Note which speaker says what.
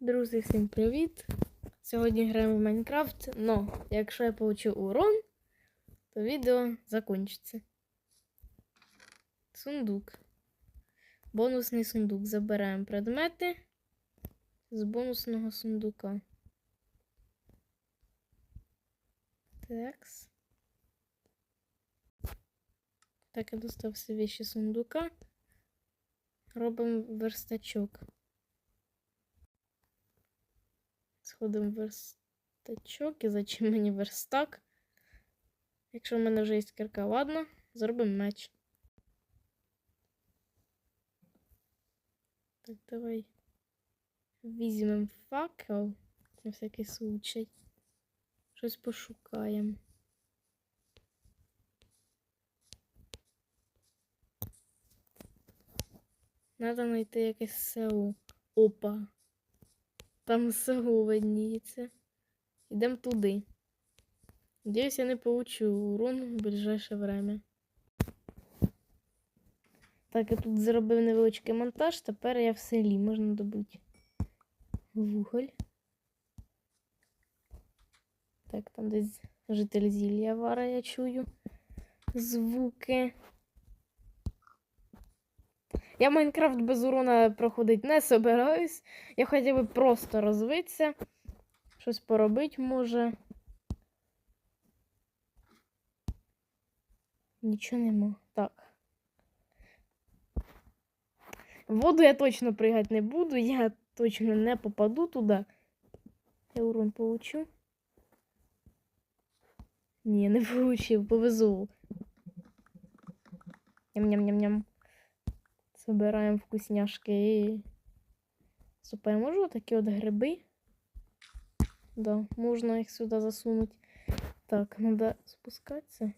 Speaker 1: Друзі, всім привіт! Сьогодні граємо в Майнкрафт, но якщо я получу урон, то відео закінчиться. Сундук. Бонусний сундук. Забираємо предмети з бонусного сундука. Такс. Так, я достав вещи з сундука. Робимо верстачок. Сходимо в верстачок і зачем мені верстак? Якщо в мене вже є кірка, ладно, зробимо меч. Так, давай візьмемо факел на всякий случай. Щось пошукаємо. Надо знайти якесь село. Опа. Там село видніється. Йдемо туди. Надіюсь, я не получу урон в ближайше время. Так, я тут зробив невеличкий монтаж, тепер я в селі можна добути вуголь. Так, там десь житель зілля вара, я чую. Звуки. Я Майнкрафт без урона проходить не собираюсь. Я хотів би просто розвитися. Щось поробити може. Нічого нема. Так. Воду я точно пригати не буду, я точно не попаду туди. Я урон получу. Ні, не получив, повезу. Ням-ням-ням-ням. Собираємо вкусняшки. Супер, можу такі от гриби? Да, можна їх сюди засунути. Так, треба спускатися.